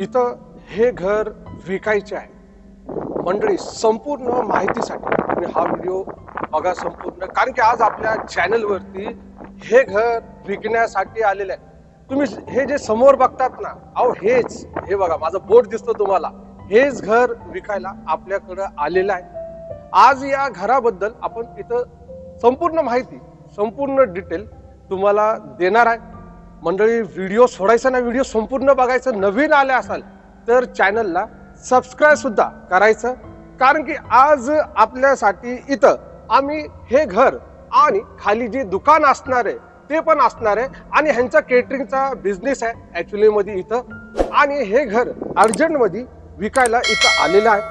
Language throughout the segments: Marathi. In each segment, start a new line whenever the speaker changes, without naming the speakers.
इथं हे घर विकायचे आहे. मंडळी संपूर्ण माहितीसाठी तुम्ही हा व्हिडिओ बघा संपूर्ण. कारण की आज आपल्या चॅनलवरती हे घर विकण्यासाठी आलेलं आहे. तुम्ही हे जे समोर बघतात ना अहो हेच हे बघा माझं बोट दिसतं तुम्हाला. हेच घर विकायला आपल्याकडं आलेलं आहे. आज या घराबद्दल आपण इथं संपूर्ण माहिती संपूर्ण डिटेल तुम्हाला देणार आहे. मंडळी व्हिडिओ सोडायचा ना व्हिडिओ संपूर्ण बघायचं नवीन आले असाल तर चॅनलला सबस्क्राईब सुद्धा करायचं. कारण की आज आपल्यासाठी इथं आम्ही हे घर आणि खाली जे दुकान असणार आहे ते पण असणार आहे. आणि ह्यांचा केटरिंगचा बिझनेस आहे ॲक्च्युली मध्ये इथं. आणि हे घर अर्जंटमध्ये विकायला इथं आलेलं आहे.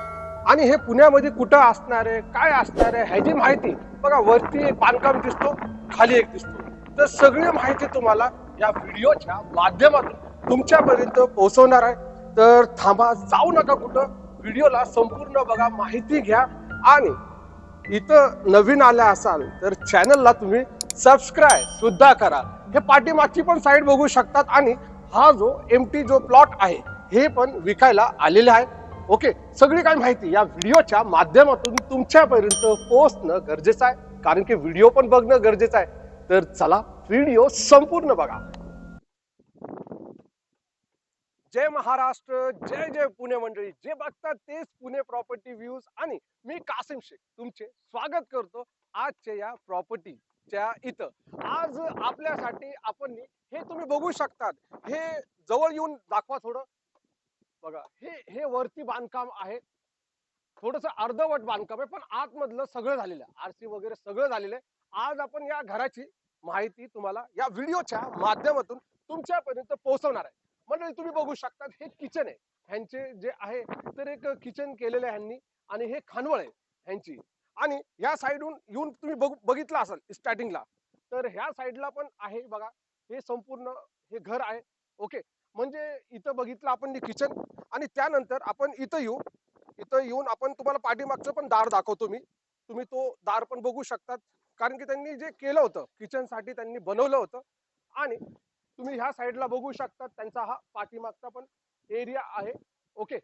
आणि हे पुण्यामध्ये कुठं असणार आहे काय असणार आहे ह्याची माहिती बघा वरती एक बांधकाम दिसतो खाली एक दिसतो. तर सगळी माहिती तुम्हाला या व्हिडिओच्या माध्यमातून तुमच्यापर्यंत पोहोचवणार आहे. तर थांबा जाऊ नका कुठं. व्हिडिओला संपूर्ण बघा माहिती घ्या. आणि इथं नवीन आल्या असाल तर चॅनलला तुम्ही सबस्क्राईब सुद्धा करा. हे पाठीमागची पण साईड बघू शकतात. आणि हा जो एम टी जो प्लॉट आहे हे पण विकायला आलेले आहे. ओके सगळी काय माहिती? या व्हिडिओच्या माध्यमातून तुमच्यापर्यंत पोहोचणं गरजेचं आहे. कारण की व्हिडिओ पण बघणं गरजेचं आहे. तर चला व्हिडिओ संपूर्ण बघा. जय महाराष्ट्र जय जय पुणे मंडळी. जे बघतात तेच पुणे प्रॉपर्टी व्ह्यूज आणि मी कासिम शेख तुमचे स्वागत करतो आजच्या या प्रॉपर्टीच्या इथं. आज आपल्यासाठी आपण हे तुम्ही बघू शकतात. हे जवळ येऊन दाखवा थोडं. बघा हे हे वरती बांधकाम आहे. थोडस अर्धवट बांधकाम आहे पण आतमधलं सगळं झालेलं आहे. आरसी वगैरे सगळं झालेलं आहे. आज आपण या घराची माहिती तुम्हाला या व्हिडिओच्या माध्यमातून तुमच्यापर्यंत पोहोचवणार आहे. मंडळी तुम्ही बघू शकतात हे किचन आहे. ह्यांचे जे आहे तर एक किचन केलेलं आहे ह्यांनी आणि हे खानवळ आहे ह्यांची. आणि या साईडहून येऊन तुम्ही बघू बघितलं असाल स्टार्टिंगला तर ह्या साईडला पण आहे बघा. हे संपूर्ण हे घर आहे. ओके. म्हणजे इथं बघितलं आपण किचन आणि त्यानंतर आपण इथं येऊ. इथं येऊन आपण तुम्हाला पाठीमागचं पण दार दाखवतो मी. तुम्ही तो दार पण बघू शकतात. कारण की त्यांनी जे केलं होतं किचनसाठी त्यांनी बनवलं होतं. आणि तुम्ही ह्या साईडला बघू शकतात त्यांचा हा पाठीमागचा पण एरिया आहे. ओके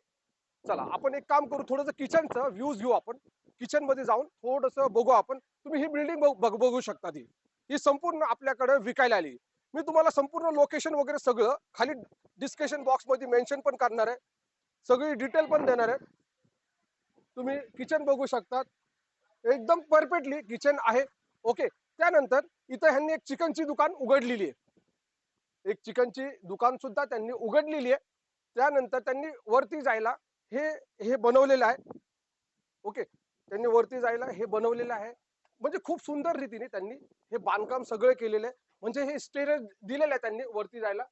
चला आपण एक काम करू थोडंसं किचनचं व्ह्यूज घेऊ आपण. किचनमध्ये जाऊन थोडस बघू आपण. तुम्ही ही बिल्डिंग बघू शकता ती. ही संपूर्ण आपल्याकडे विकायला आली. मी तुम्हाला संपूर्ण लोकेशन वगैरे सगळं खाली डिस्कशन बॉक्समध्ये मेन्शन पण करणार आहे. सगळी डिटेल पण देणार आहे. तुम्ही किचन बघू शकतात. एकदम परफेक्टली किचन आहे. ओके त्यानंतर इथं ह्यांनी एक चिकनची दुकान उघडलेली आहे. एक चिकनची दुकान सुद्धा त्यांनी उघडलेली आहे. त्यानंतर त्यांनी वरती जायला हे हे बनवलेलं आहे. ओके त्यांनी वरती जायला हे बनवलेलं आहे. म्हणजे खूप सुंदर रीतीने त्यांनी हे बांधकाम सगळं केलेलं आहे. म्हणजे हे स्टेरेज दिलेलं आहे त्यांनी वरती जायला.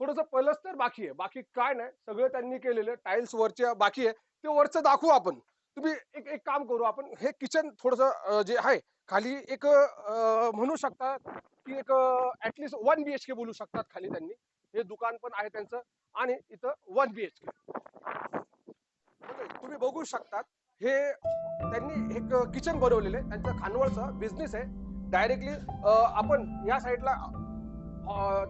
थोडस पलस्तर बाकी आहे. बाकी काय नाही. सगळं त्यांनी केलेलं आहे. टाइल्स वरचे बाकी आहे. ते वरचं दाखवू आपण. तुम्ही एक एक काम करू. आपण हे किचन थोडस जे आहे खाली एक म्हणू शकता की एक at least one B H K बोलू शकतात खाली त्यांनी. हे दुकान पण आहे त्यांचं आणि इथं वन बी एच के तुम्ही बघू शकतात हे त्यांनी एक किचन बनवलेलं आहे. त्यांचं खानवळचं बिझनेस आहे. डायरेक्टली आपण या साईडला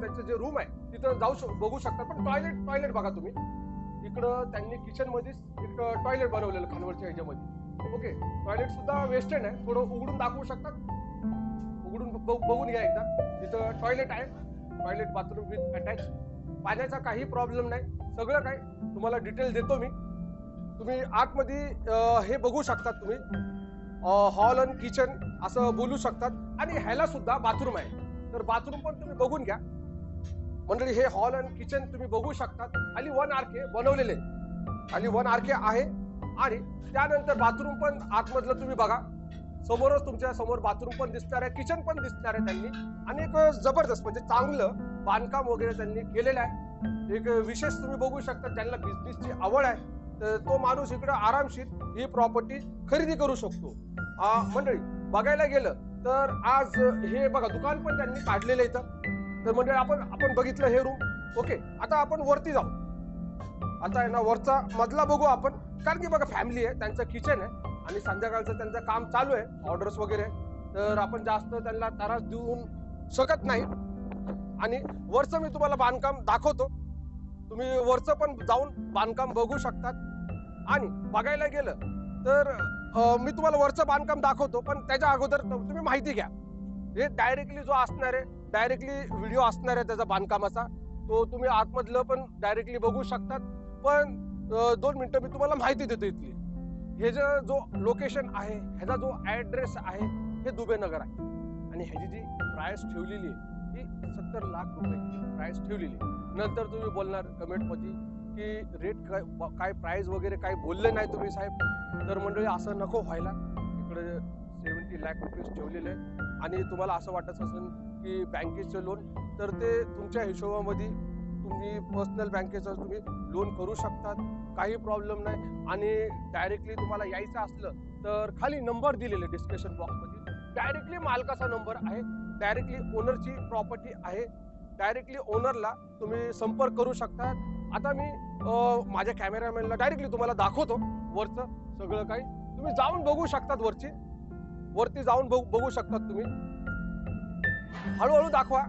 त्यांचं जे रूम आहे तिथं जाऊ शक- बघू शकता. पण टॉयलेट टॉयलेट बघा तुम्ही. इकडं त्यांनी किचन मध्येच एक टॉयलेट बनवलेलं खानवळच्या ह्याच्यामध्ये. ओके टॉयलेट सुद्धा वेस्टर्न आहे. थोडं उघडून दाखवू शकतात. उघडून बघून घ्या एकदा. तिथं टॉयलेट आहे टॉयलेट बाथरूम विथ अटॅच पाण्याचा काही प्रॉब्लेम नाही. सगळं काही तुम्हाला डिटेल देतो मी. तुम्ही आतमध्ये हे बघू शकतात तुम्ही. हॉल अँड किचन असं बोलू शकतात. आणि ह्याला सुद्धा बाथरूम आहे. तर बाथरूम पण तुम्ही बघून घ्या. मंडळी हे हॉल अँड किचन तुम्ही बघू शकतात. खाली वन आरके बनवलेले खाली वन आरके आहे आणि त्यानंतर बाथरूम पण आतमधलं तुम्ही बघा. समोरच तुमच्यासमोर बाथरूम पण दिसणार आहे किचन पण दिसणार आहे त्यांनी. आणि एक जबरदस्त म्हणजे चांगलं बांधकाम वगैरे त्यांनी केलेलं आहे. एक विशेष तुम्ही बघू शकता त्यांना बिझनेसची आवड आहे. तर तो माणूस इकडे आरामशीर ही प्रॉपर्टी खरेदी करू शकतो. मंडळी बघायला गेलं तर आज हे बघा दुकान पण त्यांनी काढलेलं इथं. तर म्हणजे आपण आपण बघितलं हे रूम ओके आता आपण वरती जाऊ. आता आहे ना वरचा मधला बघू आपण. कारण की बघा फॅमिली आहे त्यांचं किचन आहे. आणि संध्याकाळचं त्यांचं काम चालू आहे ऑर्डर्स वगैरे. तर आपण जास्त त्यांना त्रास देऊन शकत नाही. आणि वरचं मी तुम्हाला बांधकाम दाखवतो. तुम्ही वरचं पण जाऊन बांधकाम बघू शकतात. आणि बघायला गेलं तर मी तुम्हाला वरचं बांधकाम दाखवतो पण त्याच्या अगोदर तुम्ही माहिती घ्या. हे डायरेक्टली जो असणार आहे डायरेक्टली व्हिडिओ असणार आहे त्याचा बांधकामाचा. तो तुम्ही आतमधलं पण डायरेक्टली बघू शकतात. पण दोन मिनटं मी तुम्हाला माहिती देतो इथली. हे जे जो लोकेशन आहे ह्याचा जो ऍड्रेस आहे हे दुबे नगर आहे. आणि ह्याची जी प्राईस ठेवलेली आहे ही सत्तर लाख रुपये प्राईस ठेवलेली आहे. नंतर तुम्ही बोलणार कमेंटमध्ये की रेट काय काय प्राईज वगैरे काय बोलले नाही तुम्ही साहेब. तर मंडळी असं नको व्हायला. इकडे सेवन्टी लॅक रुपीज ठेवलेले आहे आणि तुम्हाला असं वाटत असेल की बँकेचं लोन तर ते तुमच्या हिशोबामध्ये तुम्ही पर्सनल बँकेचं तुम्ही लोन करू शकतात. काही प्रॉब्लेम नाही. आणि डायरेक्टली तुम्हाला यायचं असलं तर खाली नंबर दिलेले डिस्कशन बॉक्समध्ये डायरेक्टली मालकाचा नंबर आहे. डायरेक्टली ओनरची प्रॉपर्टी आहे. डायरेक्टली ओनरला तुम्ही संपर्क करू शकता. आता मी माझ्या कॅमेरामॅनला डायरेक्टली तुम्हाला दाखवतो वरचं सगळं काही. तुम्ही जाऊन बघू शकतात वरची. वरती जाऊन बघू बघू शकतात तुम्ही. हळूहळू दाखवा